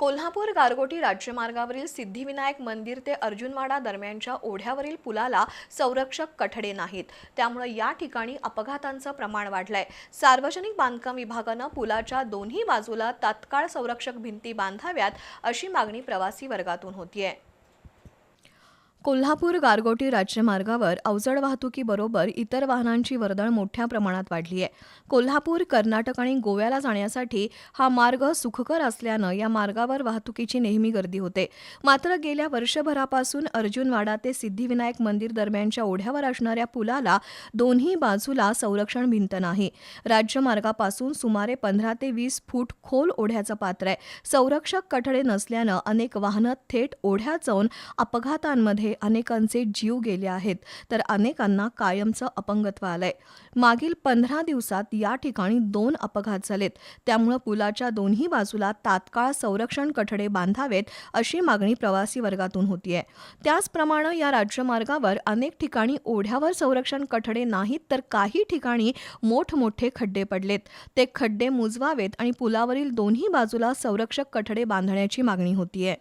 कोल्हापूर गारगोटी राज्यमार्गावरील सिद्धिविनायक मंदिर ते अर्जुनवाडा दरम्यानच्या ओढ्यावरील पुलाला संरक्षक कठडे नाहीत. त्यामुळे या ठिकाणी अपघातांचं प्रमाण वाढलंय. सार्वजनिक बांधकाम विभागानं पुलाच्या दोन्ही बाजूला तात्काळ संरक्षक भिंती बांधाव्यात अशी मागणी प्रवासी वर्गातून होतीये. कोल्हापूर गारगोटी राज्यमार्गावर अवजड वाहतुकीबरोबर इतर वाहनांची वर्दळ मोठ्या प्रमाणात वाढली आहे. कोल्हापूर कर्नाटक आणि गोव्याला जाण्यासाठी हा मार्ग सुखकर असल्यानं या मार्गावर वाहतुकीची नेहमी गर्दी होते. मात्र गेल्या वर्षभरापासून अर्जुनवाडा ते सिद्धिविनायक मंदिर दरम्यानच्या ओढ्यावर असणाऱ्या पुलाला दोन्ही बाजूला संरक्षण भिंत नाही. राज्यमार्गापासून सुमारे पंधरा ते वीस फूट खोल ओढ्याचं पात्र आहे. संरक्षक कठडे नसल्यानं अनेक वाहनं थेट ओढ्यात जाऊन अपघातांमध्ये अनेकांचे जीव गेले आहेत तर अनेकांना कायमचं अपंगत्व आलंय. मागील पंधरा दिवसात या ठिकाणी दोन अपघात झालेत. त्यामुळं पुलाच्या दोन्ही बाजूला तात्काळ संरक्षण कठडे बांधावेत अशी मागणी प्रवासी वर्गातून होतीये. त्याचप्रमाणे या राज्यमार्गावर अनेक ठिकाणी ओढ्यावर संरक्षण कठडे नाहीत तर काही ठिकाणी मोठमोठे खड्डे पडलेत. ते खड्डे मुजवावेत आणि पुलावरील दोन्ही बाजूला संरक्षक कठडे बांधण्याची मागणी होतीये.